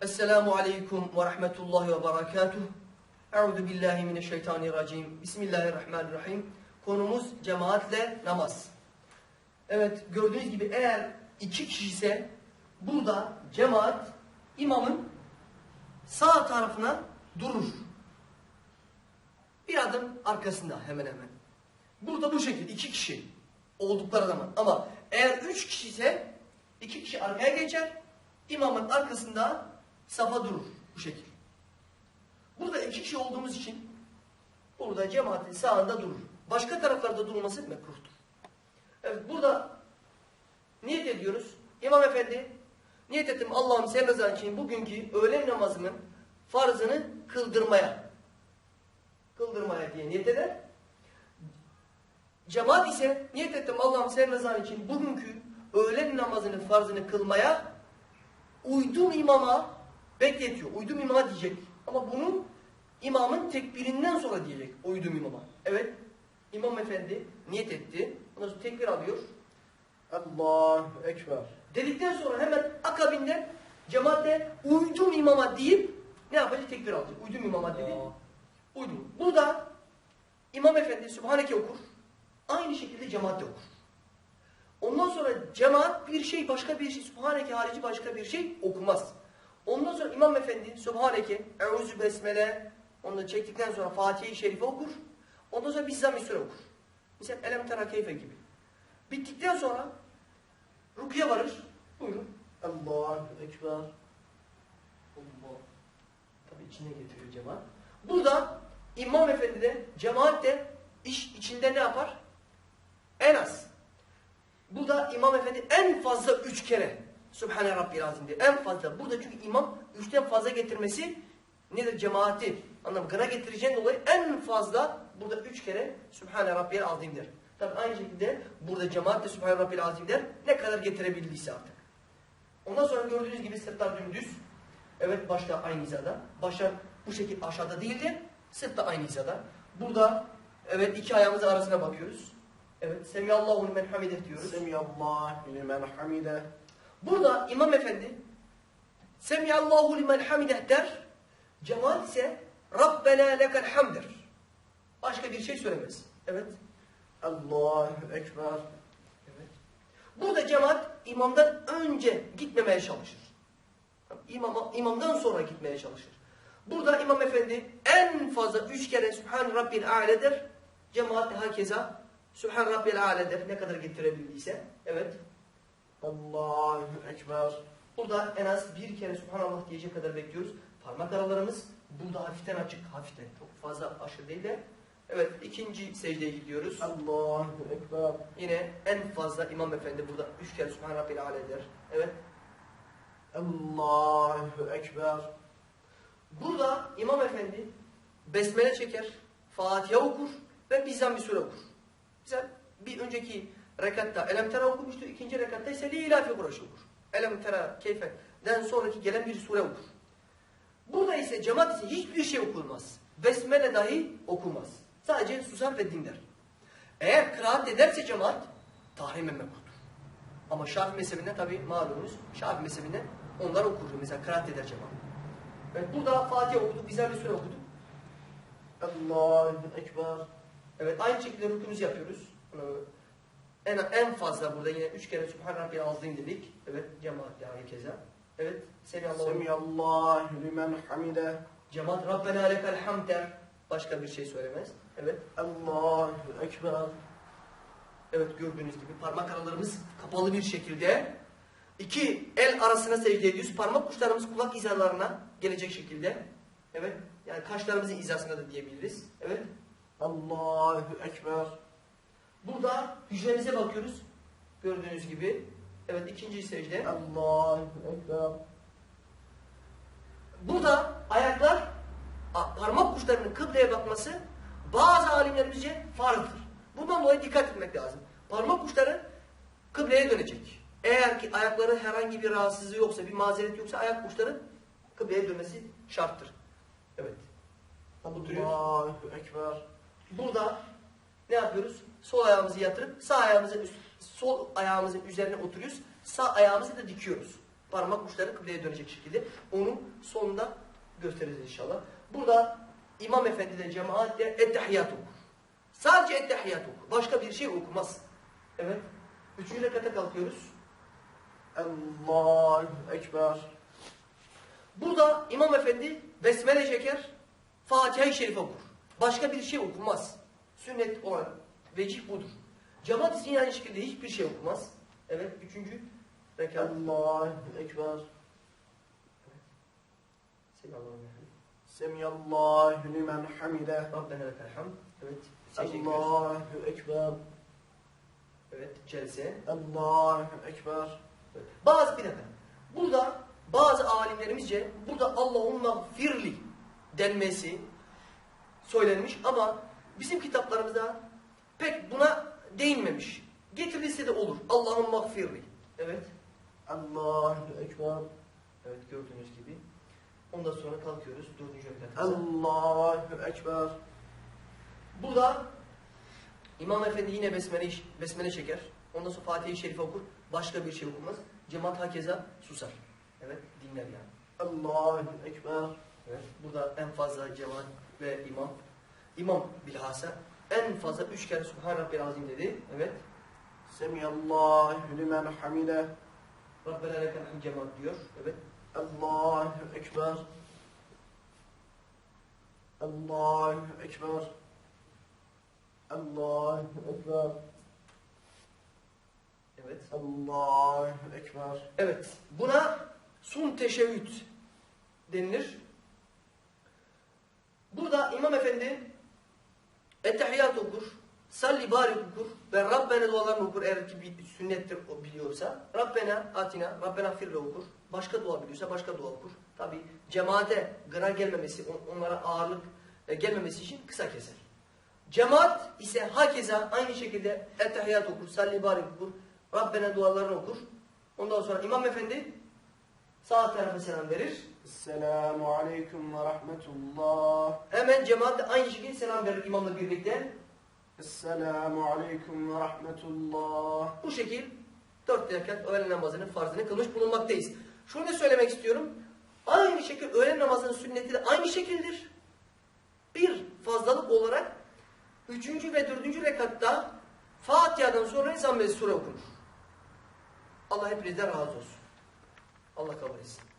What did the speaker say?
Esselamu aleyküm ve rahmetullahi ve berekatuh. Euzu billahi mineşşeytanirracim. Bismillahirrahmanirrahim. Konumuz cemaatle namaz. Evet gördüğünüz gibi eğer iki kişi ise burada cemaat imamın sağ tarafına durur. Bir adım arkasında hemen hemen. Burada bu şekilde iki kişi oldukları zaman. Ama eğer üç kişi ise iki kişi arkaya geçer. imamın arkasında safa durur. Bu şekilde. Burada iki kişi olduğumuz için burada cemaatin sağında durur. Başka taraflarda durması mekruhtur. Evet burada niyet ediyoruz. İmam efendi niyet ettim Allah'ım sen rızan için bugünkü öğlen namazımın farzını kıldırmaya. Kıldırmaya diye niyet eder. Cemaat ise niyet ettim Allah'ım sen rızan için bugünkü öğlen namazının farzını kılmaya uydum imama bekletiyor. Uydum imama diyecek. Ama bunu imamın tekbirinden sonra diyecek. Uydum imama. Evet. İmam efendi niyet etti. Ondan sonra tekbir alıyor. Allahu Ekber. Dedikten sonra hemen akabinde cemaatte uydum imama deyip ne yapacak? Tekbir alacak. Uydum imama dedi. Uydum. Burada İmam Efendi Sübhaneke okur. Aynı şekilde cemaatte okur. Ondan sonra cemaat bir şey başka bir şey Sübhaneke harici başka bir şey okumaz. Ondan sonra İmam Efendi Sübhaneke, Eûzü Besmele onu çektikten sonra Fatiha-i Şerife okur. Ondan sonra Bizzam-ı Sure okur. Mesela Elem Tera Keyfe gibi. Bittikten sonra Rukiye varır. Buyurun. Allahu Ekber. Allah. Tabi içine getiriyor cemaat. Burada İmam Efendi de cemaat de iş içinde ne yapar? En az. Burada İmam Efendi en fazla üç kere Sübhane Rabbil Azim diyor. En fazla. Burada çünkü imam üçten fazla getirmesi nedir? Cemaati. Anladın mı? Gına getireceğin dolayı en fazla burada üç kere Sübhane Rabbil Azim der. Tabi aynı şekilde burada cemaat de Sübhane Rabbil Azim der. Ne kadar getirebildiyse artık. Ondan sonra gördüğünüz gibi sırtlar dümdüz. Evet başta aynı hizada. Başlar bu şekilde aşağıda değildir. Sırt da aynı hizada. Burada evet iki ayağımızın arasına bakıyoruz. Evet Semiyallahu limen hamideh diyoruz. Semiyallahu limen hamide. Burada İmam Efendi Semiyallahu limen hamideh der. Cemaat ise Rabbena lekel hamdir. Başka bir şey söylemez. Evet. Allahu Ekber. Evet. Burada cemaat imamdan önce gitmemeye çalışır. İmama, imamdan sonra gitmeye çalışır. Burada İmam Efendi en fazla üç kere Sübhan Rabbil A'le der. Cemaat hakeza Sübhan Rabbil A'le. Ne kadar getirebildiyse. Evet. Allahu Ekber. Burada en az bir kere Subhanallah diyecek kadar bekliyoruz. Parmak aralarımız burada hafiften açık. Hafiften. Çok fazla aşırı değil de. Evet ikinci secdeye gidiyoruz. Allahu Ekber. Yine en fazla İmam Efendi burada üç kere Sübhan Rabbil A'le der. Evet. Allahu Ekber. Burada İmam Efendi besmele çeker, Fatiha okur ve bizden bir sure okur. Mesela bir önceki rekatta Elem Tera okumuştu, ikinci rekatta ise Lilafi Kureyş okur. Elem Tera Keyfe'den sonraki gelen bir sure okur. Burada ise cemaat ise hiçbir şey okunmaz. Besmele dahi okumaz. Sadece susar ve dinler. Eğer kıraat ederse cemaat tahrime mekruhtur. Ama Şafii mezhebinde tabi malumunuz Şafii mezhebinde onlar okur. Mesela kıraat eder cemaat. Evet, burada Fatiha okuduk, bizler bir sure okuduk. Allahu Ekber. Evet, aynı şekilde rükünüzü yapıyoruz. En, en fazla burada yine üç kere Sübhan Rabbil Azim dedik. Evet, cemaat yani keza. Evet, Semiyallahu Semiyallahu limen hamide. Cemaat Rabbena lekel hamd der. Başka bir şey söylemez. Evet. Allahu Ekber. Evet gördüğünüz gibi parmak aralarımız kapalı bir şekilde iki el arasına secde ediyoruz. Parmak uçlarımız kulak hizalarına gelecek şekilde. Evet. Yani kaşlarımızın hizasına da diyebiliriz. Evet. Allahu Ekber. Burada hücremize bakıyoruz. Gördüğünüz gibi. Evet ikinci secde. Allahu Ekber. Burada ayaklar parmak uçlarının kıbleye bakması bazı alimlerimizce farzdır. Bundan dolayı dikkat etmek lazım. Parmak uçları kıbleye dönecek. Eğer ki ayakları herhangi bir rahatsızlığı yoksa, bir mazeret yoksa ayak uçları kıbleye dönmesi şarttır. Evet. Oturuyoruz. Allahu Ekber. Burada ne yapıyoruz? Sol ayağımızı yatırıp sağ ayağımızın üst- sol ayağımızın üzerine oturuyoruz. Sağ ayağımızı da dikiyoruz. Parmak uçları kıbleye dönecek şekilde. Onun sonunda göstereceğiz inşallah. Burada İmam Efendi de cemaatle ettehiyyat okur. Sadece ettehiyyat okur. Başka bir şey okumaz. Evet. Üçüncü rekata kalkıyoruz. Allahu Ekber. Burada İmam Efendi besmele çeker, Fatiha-i Şerif okur. Başka bir şey okumaz. Sünnet olan vecih budur. Cemaat için aynı şekilde hiçbir şey okumaz. Evet, üçüncü rekat. Allahu Ekber. Semiyallahu limen hamide. Rabbena lekel hamd. Evet. Allahu Ekber. Evet, celse. Allahu Ekber. Evet. Bazı bir dakika. Burada bazı alimlerimizce burada Allahümme firli denmesi söylenmiş ama bizim kitaplarımızda pek buna değinmemiş. Getirilse de olur. Allahümme firli. Evet. Allahu Ekber. Evet gördüğünüz gibi. Ondan sonra kalkıyoruz dördüncü rekatımıza. Allahu Ekber. Burada İmam Efendi yine besmele, besmele çeker. Ondan sonra Fatih-i Şerif okur. Başka bir şey okumaz. Cemaat hakeza susar. Evet dinler yani. Allahu Ekber. Evet. Burada en fazla cemaat ve imam. İmam bilhassa en fazla üç kere Subhan Rabbil Azim dedi. Evet. Semiyallahu limen hamide. Rabbena lekel hamd diyor. Evet. Allahu Ekber. Allahu Ekber. Allahu Ekber. Evet. Allahu Ekber. Evet. Buna sun teşebbüt denilir. Burada İmam Efendi Salli Barik okur ve Rabbena dualarını okur eğer ki bir sünnettir o biliyorsa. Rabbena atina, Rabbena firle okur. Başka dua biliyorsa başka dua okur. Tabi cemaate gına gelmemesi, on- onlara ağırlık e, gelmemesi için kısa keser. Cemaat ise hakeza aynı şekilde Ettehiyyat okur, Salli Barik okur, Rabbena dualarını okur. Ondan sonra İmam Efendi sağ tarafa selam verir. Esselamu Aleyküm ve Rahmetullah. Hemen cemaat aynı şekilde selam verir imamla birlikte. Esselamu Aleyküm ve Rahmetullah. Bu şekil dört rekat öğlen namazının farzını kılmış bulunmaktayız. Şunu da söylemek istiyorum. Aynı şekilde öğlen namazının sünneti de aynı şekildir. Bir fazlalık olarak üçüncü ve dördüncü rekatta Fatiha'dan sonra Nizam ve Sure okunur. Allah hepinizden razı olsun. Allah kabul etsin.